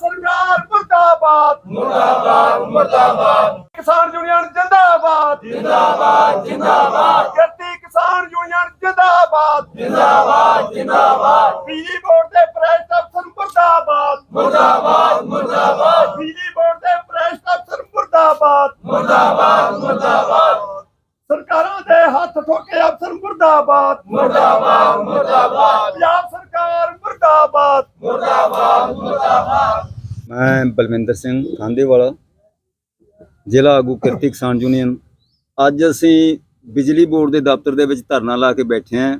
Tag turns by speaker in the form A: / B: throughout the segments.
A: ਸਰਕਾਰ ਮੁਰਦਾਬਾਦ।
B: ਮੁਰਦਾਬਾਦ ਮੁਰਦਾਬਾਦ।
A: ਕਿਸਾਨ ਯੂਨੀਅਨ ਜਿੰਦਾਬਾਦ।
B: ਜਿੰਦਾਬਾਦ ਜਿੰਦਾਬਾਦ।
A: ਕਿਰਤੀ ਕਿਸਾਨ ਯੂਨੀਅਨ ਜਿੰਦਾਬਾਦ।
B: ਜਿੰਦਾਬਾਦ ਜਿੰਦਾਬਾਦ।
A: ਬਿਜਲੀ ਬੋਰਡ ਦੇ ਪ੍ਰੈਸ ਅਫਸਰ ਮੁਰਦਾਬਾਦ।
B: ਮੁਰਦਾਬਾਦ ਮੁਰਦਾਬਾਦ।
A: ਬਿਜਲੀ ਬੋਰਡ ਦੇ ਪ੍ਰੈਸ ਅਫਸਰ ਮੁਰਦਾਬਾਦ।
B: ਮੁਰਦਾਬਾਦ ਮੁਰਦਾਬਾਦ।
A: ਸਰਕਾਰਾਂ ਦੇ ਹੱਥ ਠੋਕੇ ਅਫਸਰ ਮੁਰਦਾਬਾਦ।
B: ਮੁਰਦਾਬਾਦ ਮੁਰਦਾਬਾਦ।
A: ਮੁਰਦਾਬਾਦ
B: ਮੁਰਦਾਬਾਦ।
C: ਮੈਂ ਬਲਵਿੰਦਰ ਸਿੰਘ ਖਾਂਦੇਵਾਲਾ ਜ਼ਿਲ੍ਹਾ ਆਗੂ ਕਿਰਤੀ ਕਿਸਾਨ ਯੂਨੀਅਨ। ਅੱਜ ਅਸੀਂ ਬਿਜਲੀ ਬੋਰਡ ਦੇ ਦਫ਼ਤਰ ਦੇ ਵਿੱਚ ਧਰਨਾ ਲਾ ਕੇ ਬੈਠੇ ਹਾਂ,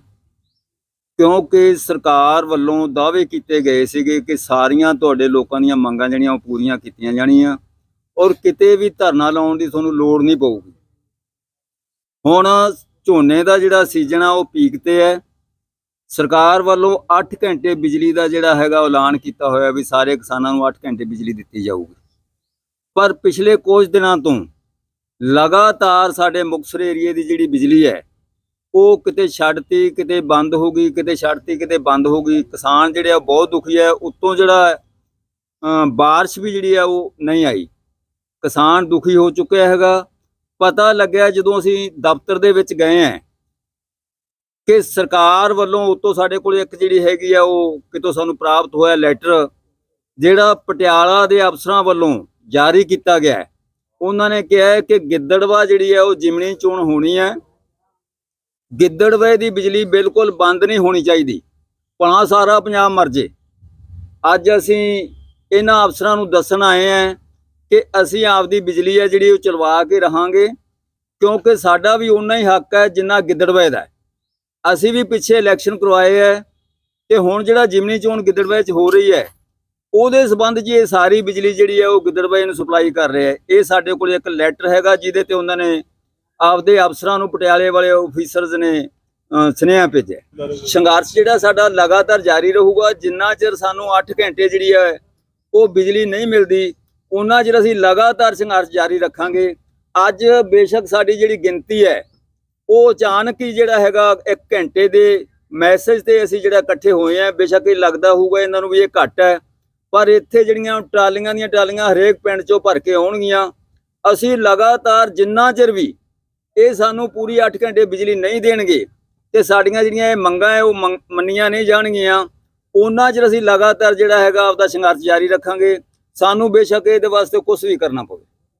C: ਕਿਉਂਕਿ ਸਰਕਾਰ ਵੱਲੋਂ ਦਾਅਵੇ ਕੀਤੇ ਗਏ ਸੀਗੇ ਕਿ ਸਾਰੀਆਂ ਤੁਹਾਡੇ ਲੋਕਾਂ ਦੀਆਂ ਮੰਗਾਂ ਜਿਹੜੀਆਂ ਉਹ ਪੂਰੀਆਂ ਕੀਤੀਆਂ ਜਾਣੀਆਂ, ਔਰ ਕਿਤੇ ਵੀ ਧਰਨਾ ਲਾਉਣ ਦੀ ਤੁਹਾਨੂੰ ਲੋੜ ਨਹੀਂ ਪਊਗੀ। ਹੁਣ ਝੋਨੇ ਦਾ ਜਿਹੜਾ ਸੀਜ਼ਨ ਆ, ਉਹ ਪੀਕ ਤੇ ਹੈ। ਸਰਕਾਰ ਵੱਲੋਂ 8 ਘੰਟੇ ਬਿਜਲੀ ਦਾ ਜਿਹੜਾ ਹੈਗਾ ਐਲਾਨ ਕੀਤਾ ਹੋਇਆ ਵੀ ਸਾਰੇ ਕਿਸਾਨਾਂ ਨੂੰ 8 ਘੰਟੇ ਬਿਜਲੀ ਦਿੱਤੀ ਜਾਊਗੀ। ਪਰ ਪਿਛਲੇ ਕੁਝ ਦਿਨਾਂ ਤੋਂ ਲਗਾਤਾਰ ਸਾਡੇ ਮੁਕਤਸਰ ਏਰੀਏ ਦੀ ਜਿਹੜੀ ਬਿਜਲੀ ਹੈ ਉਹ ਕਿਤੇ ਛੱਡਤੀ ਕਿਤੇ ਬੰਦ ਹੋ ਗਈ ਕਿਤੇ ਛੱਡਤੀ ਕਿਤੇ ਬੰਦ ਹੋ ਗਈ। ਕਿਸਾਨ ਜਿਹੜੇ ਆ ਬਹੁਤ ਦੁਖੀ ਹੈ। ਉੱਤੋਂ ਜਿਹੜਾ ਅਮ, ਬਾਰਿਸ਼ ਵੀ ਜਿਹੜੀ ਆ ਉਹ ਨਹੀਂ ਆਈ। ਕਿਸਾਨ ਦੁਖੀ ਹੋ ਚੁੱਕਿਆ ਹੈਗਾ। ਪਤਾ ਲੱਗਿਆ ਜਦੋਂ ਅਸੀਂ ਦਫ਼ਤਰ ਦੇ ਵਿੱਚ ਗਏ ਹਾਂ ਕਿ ਸਰਕਾਰ ਵੱਲੋਂ ਉਤੋਂ ਸਾਡੇ ਕੋਲ ਇੱਕ ਜਿਹੜੀ ਹੈਗੀ ਆ ਉਹ ਕਿਤੋਂ ਸਾਨੂੰ ਪ੍ਰਾਪਤ ਹੋਇਆ ਲੈਟਰ, ਜਿਹੜਾ ਪਟਿਆਲਾ ਦੇ ਅਫਸਰਾਂ ਵੱਲੋਂ ਜਾਰੀ ਕੀਤਾ ਗਿਆ ਹੈ। ਉਹਨਾਂ ਨੇ ਕਿਹਾ ਕਿ ਗਿੱਦੜਵਾ ਜਿਹੜੀ ਹੈ ਉਹ ਜਿਮਣੀ ਚੋਣ ਹੋਣੀ ਹੈ। ਗਿੱਦੜਵੇ ਦੀ ਬਿਜਲੀ ਬਿਲਕੁਲ ਬੰਦ ਨਹੀਂ ਹੋਣੀ ਚਾਹੀਦੀ। ਭਾਵੇਂ ਸਾਰਾ ਪੰਜਾਬ ਮਰ ਜੇ। ਅੱਜ ਅਸੀਂ ਇਹਨਾਂ ਅਫਸਰਾਂ ਨੂੰ ਦੱਸਣ ਆਏ ਹਾਂ ਕਿ ਅਸੀਂ ਆਪਦੀ ਬਿਜਲੀ ਹੈ ਜਿਹੜੀ ਉਹ ਚਲਵਾ ਕੇ ਰਹਾਂਗੇ, ਕਿਉਂਕਿ ਸਾਡਾ ਵੀ ਉਨਾ ਹੀ ਹੱਕ ਹੈ ਜਿੰਨਾ ਗਿੱਦੜਵੇ ਦਾ ਹੈ। ਅਸੀਂ ਵੀ ਪਿੱਛੇ ਇਲੈਕਸ਼ਨ ਕਰਵਾਏ ਹੈ ਤੇ ਹੁਣ ਜਿਹੜਾ ਜਿਮਨੀ ਚੋਣ ਗਿੱਦੜਵੇ ਚ ਹੋ ਰਹੀ ਹੈ, ਉਹਦੇ ਸਬੰਧ ਜੀ ਇਹ ਸਾਰੀ ਬਿਜਲੀ ਜਿਹੜੀ ਹੈ ਉਹ ਗਿੱਦੜਵੇ ਨੂੰ ਸਪਲਾਈ ਕਰ ਰਿਹਾ ਹੈ। ਇਹ ਸਾਡੇ ਕੋਲ ਇੱਕ ਲੈਟਰ ਹੈਗਾ ਜਿਹਦੇ ਤੇ ਉਹਨਾਂ ਨੇ ਆਪਦੇ ਅਫਸਰਾਂ ਨੂੰ ਪਟਿਆਲੇ ਵਾਲੇ ਆਫੀਸਰਸ ਨੇ ਸੁਨੇਹਾ ਭੇਜਿਆ ਸੰਘਰਸ਼ ਜਿਹੜਾ ਸਾਡਾ ਲਗਾਤਾਰ ਜਾਰੀ ਰਹੂਗਾ, ਜਿੰਨਾ ਚਿਰ ਸਾਨੂੰ 8 ਘੰਟੇ ਜਿਹੜੀ ਹੈ ਉਹ ਬਿਜਲੀ ਨਹੀਂ ਮਿਲਦੀ ਉਹਨਾਂ ਚਿਰ ਅਸੀਂ ਲਗਾਤਾਰ ਸੰਘਰਸ਼ ਜਾਰੀ ਰੱਖਾਂਗੇ। ਅੱਜ ਬੇਸ਼ੱਕ ਸਾਡੀ ਜਿਹੜੀ ਗਿਣਤੀ ਹੈ ਉਹ ਅਚਾਨਕ ਹੀ ਜਿਹੜਾ ਹੈਗਾ 1 ਘੰਟੇ ਦੇ ਮੈਸੇਜ ਤੇ ਅਸੀਂ ਜਿਹੜਾ ਇਕੱਠੇ ਹੋਏ ਆ ਬੇਸ਼ੱਕ ਇਹ ਲੱਗਦਾ ਹੋਊਗਾ ਇਹਨਾਂ ਨੂੰ ਵੀ ਇਹ ਘੱਟ ਹੈ, ਪਰ ਇੱਥੇ ਜਿਹੜੀਆਂ ਟਰਾਲੀਆਂ ਦੀਆਂ ਟਰਾਲੀਆਂ ਹਰੇਕ ਪਿੰਡ ਚੋਂ ਭਰ ਕੇ ਆਉਣਗੀਆਂ, ਅਸੀਂ ਲਗਾਤਾਰ ਜਿੰਨਾ ਚਿਰ ਵੀ ਇਹ ਸਾਨੂੰ ਪੂਰੀ 8 ਘੰਟੇ ਬਿਜਲੀ ਨਹੀਂ ਦੇਣਗੇ ਤੇ ਸਾਡੀਆਂ ਜਿਹੜੀਆਂ ਇਹ ਮੰਗਾਂ ਹੈ, ਉਹ ਮੰਗ- ਮੰਨੀਆਂ ਨਹੀਂ ਜਾਣਗੀਆਂ, ਉਹਨਾਂ ਚਿਰ ਅਸੀਂ ਲਗਾਤਾਰ ਜਿਹੜਾ ਹੈਗਾ ਆਪਦਾ ਸੰਘਰਸ਼ ਜਾਰੀ ਰੱਖਾਂਗੇ, ਸਾਨੂੰ ਬੇਸ਼ੱਕ ਇਹਦੇ ਵਾਸਤੇ ਕੁਝ ਵੀ ਕਰਨਾ ਪਵੇ।